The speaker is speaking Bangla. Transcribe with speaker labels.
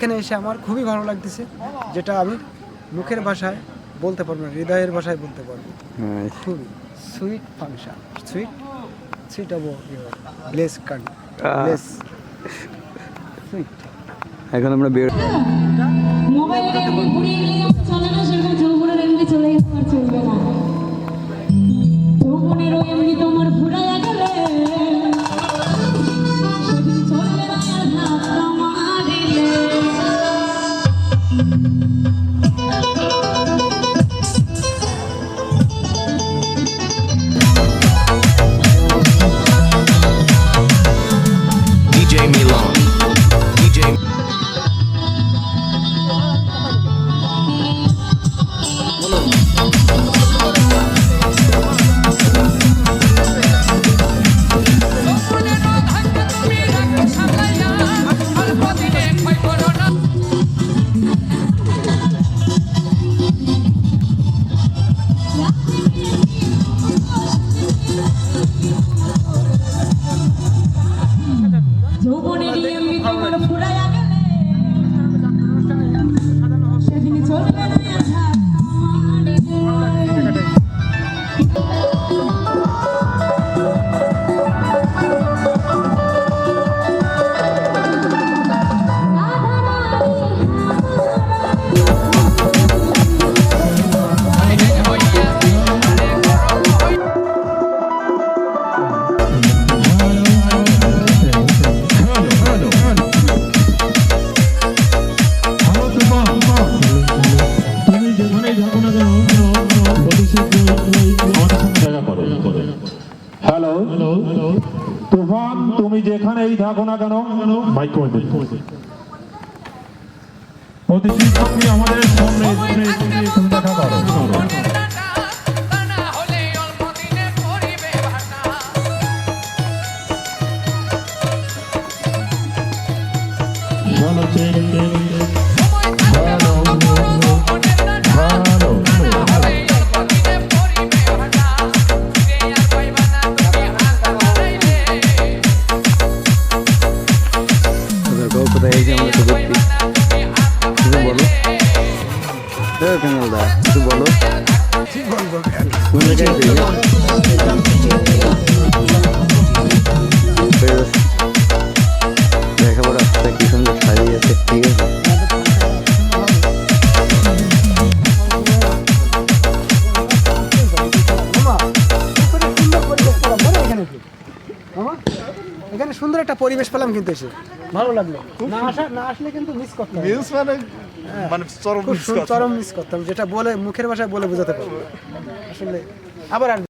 Speaker 1: এখানে এসে আমার খুবই ভালো লাগতেছে যেটা আমি মুখের ভাষায় বলতে পারব না হৃদয়ের ভাষায় বলতে পারব।
Speaker 2: হ্যাঁ,
Speaker 1: খুবই sweet function sweet sweet of bless can. Bless sweet
Speaker 2: এখন আমরা বের
Speaker 3: মোবাইলে
Speaker 4: হ্যালো তুফান, তুমি যেখানেই থাকো না কেন? মাইক কমে দিন। অতি শীঘ্রই আমাদের সামনে। তুমি
Speaker 2: ওদের গল্প যে আমরা তো করছি কিছু বলো হ্যাঁ বলো।
Speaker 1: কি বলব
Speaker 2: কোন জায়গায় থেকে? লেখাপড়া কি সুন্দর সাজিয়েছে ঠিক আছে?
Speaker 1: মামা, উপরে সুন্দর পরিবেশ পেলাম, বলো এখানে কি? এখানে সুন্দর একটা পরিবেশ পেলাম কিন্তু এসে। ভালো লাগল। না আসা না আসলে কিন্তু মিস করতাম
Speaker 5: মানে চরম
Speaker 1: খুব সু- চরম মিস করতাম যেটা বলে মুখের ভাষায় বলে বোঝাতে পারব। আসলে আবার।